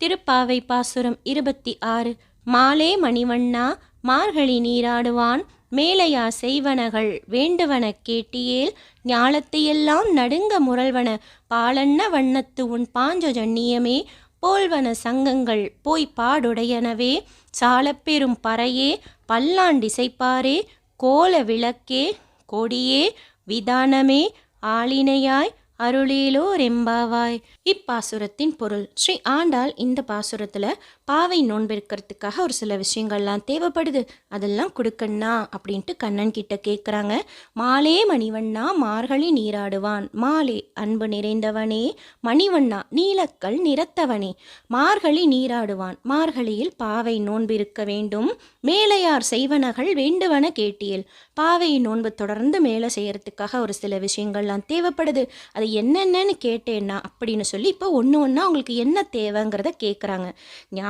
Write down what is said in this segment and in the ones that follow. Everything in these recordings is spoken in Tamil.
திருப்பாவை பாசுரம் இருபத்தி ஆறு. மாலே மணிவண்ணா மார்கழி நீராடுவான் மேலையா செய்வனகள் வேண்டுவன கேட்டியேல் ஞாலத்தையெல்லாம் நடுங்க முரல்வன பாலன்ன வண்ணத்து உன் பாஞ்ச ஜன்னியமே போல்வன சங்கங்கள் போய் பாடுடையனவே சாலப்பெரும் பறையே பல்லாண்டிசைப்பாரே கோல விளக்கே கொடியே விதானமே ஆளினையாய் அருளிலோ ரெம்பாவாய் இப்பாசுரத்தின் பொருள். ஸ்ரீ ஆண்டாள் இந்த பாசுரத்தில் பாவை நோன்பிருக்கிறதுக்காக ஒரு சில விஷயங்கள்லாம் தேவைப்படுது. அதெல்லாம் கொடுக்கண்ணா அப்படின்ட்டு கண்ணன் கிட்ட கேட்குறாங்க மாலே மணிவண்ணா மார்கழி நீராடுவான். மாலே அன்பு நிறைந்தவனே மணிவண்ணா நீலக்கல் நிறத்தவனே. மார்கழி நீராடுவான். மார்கழியில் பாவை நோன்பிருக்க வேண்டும். மேலையார் செய்வனகள் வேண்டுவன கேட்டியல். பாவை நோன்பு தொடர்ந்து மேலே செய்கிறதுக்காக ஒரு சில விஷயங்கள்லாம் தேவைப்படுது. அது என்னென்னு கேட்டேன்னா அப்படின்னு சொல்லி இப்போ ஒன்று ஒன்றா அவங்களுக்கு என்ன தேவைங்கிறத கேட்குறாங்க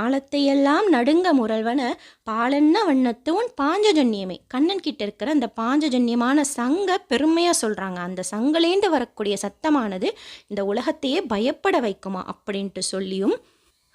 ஞாலத்தையெல்லாம் நடுங்க முரல்வன பாலன்ன வண்ணத்தூன் பாஞ்சஜன்யமே. கண்ணன் கிட்ட இருக்கிற அந்த பாஞ்சஜன்யமான சங்க பெருமையாக சொல்கிறாங்க அந்த சங்கலேந்து வரக்கூடிய சத்தமானது இந்த உலகத்தையே பயப்பட வைக்குமா அப்படின்ட்டு சொல்லியும்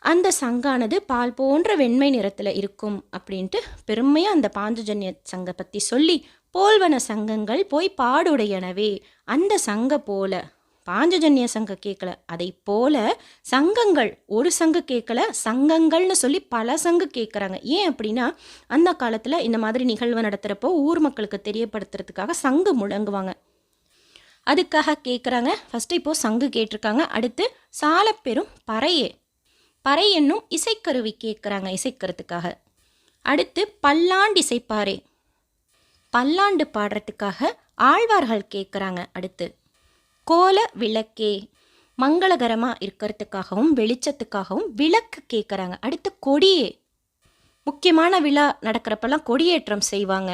அந்த சங்கானது பால் போன்ற வெண்மை நிறத்தில் இருக்கும் அப்படின்ட்டு பெருமையாக அந்த பாஞ்சஜன்ய சங்க பற்றி சொல்லி போல்வன சங்கங்கள் போய் பாடுடையனவே. அந்த சங்க போல பாஞ்சஜன்ய சங்க கேட்கல அதை போல சங்கங்கள் ஒரு சங்கு கேட்கல சங்கங்கள்னு சொல்லி பல சங்கு கேட்குறாங்க ஏன் அப்படின்னா அந்த காலத்தில் இந்த மாதிரி நிகழ்வு நடத்துகிறப்போ ஊர் மக்களுக்கு தெரியப்படுத்துறதுக்காக சங்கு முழங்குவாங்க. அதுக்காக கேட்குறாங்க ஃபஸ்ட்டு இப்போது சங்கு கேட்டிருக்காங்க. அடுத்து சாலப்பெரும் பறையே. பறை என்னும் இசைக்கருவி கேட்குறாங்க இசைக்கிறதுக்காக அடுத்து பல்லாண்டு இசைப்பாரே பல்லாண்டு பாடுறதுக்காக ஆழ்வார்கள் கேட்குறாங்க அடுத்து கோல விளக்கே. மங்களகரமாக இருக்கிறதுக்காகவும் வெளிச்சத்துக்காகவும் விளக்கு கேட்குறாங்க அடுத்து கொடியே. முக்கியமான விழா நடக்கிறப்பெல்லாம் கொடியேற்றம் செய்வாங்க.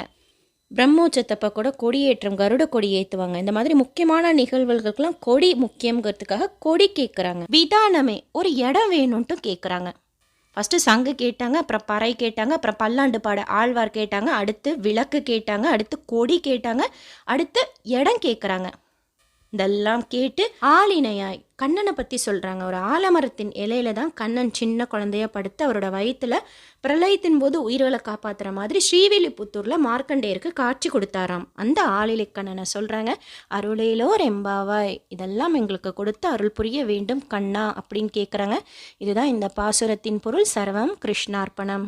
பிரம்மோச்சத்தப்போ கூட கொடியேற்றம் கருட கொடி ஏற்றுவாங்க இந்த மாதிரி முக்கியமான நிகழ்வுகளுக்கெல்லாம் கொடி முக்கியங்கிறதுக்காக கொடி கேட்குறாங்க விதானமே ஒரு இடம் வேணும்ன்ட்டு கேட்குறாங்க ஃபஸ்ட்டு சங்கு கேட்டாங்க அப்புறம் பறை கேட்டாங்க அப்புறம் பல்லாண்டு பாட ஆழ்வார் கேட்டாங்க அடுத்து விளக்கு கேட்டாங்க அடுத்து கொடி கேட்டாங்க அடுத்து இடம் கேட்குறாங்க இதெல்லாம் கேட்டு ஆளினையாய் கண்ணனை பற்றி சொல்கிறாங்க ஒரு ஆலமரத்தின் இலையில தான் கண்ணன் சின்ன குழந்தைய படுத்து அவரோட வயிற்றுல பிரளயத்தின் போது உயிர்களை காப்பாற்றுற மாதிரி ஸ்ரீவில்லிபுத்தூரில் மார்க்கண்டேயருக்கு காட்சி கொடுத்தாராம். அந்த ஆளிலை கண்ணனை சொல்கிறாங்க அருளையிலோ ரெம்பாவாய் இதெல்லாம் எங்களுக்கு கொடுத்து அருள் புரிய வேண்டும் கண்ணா அப்படின்னு கேட்குறாங்க இதுதான் இந்த பாசுரத்தின் பொருள் சர்வம் கிருஷ்ணார்ப்பணம்.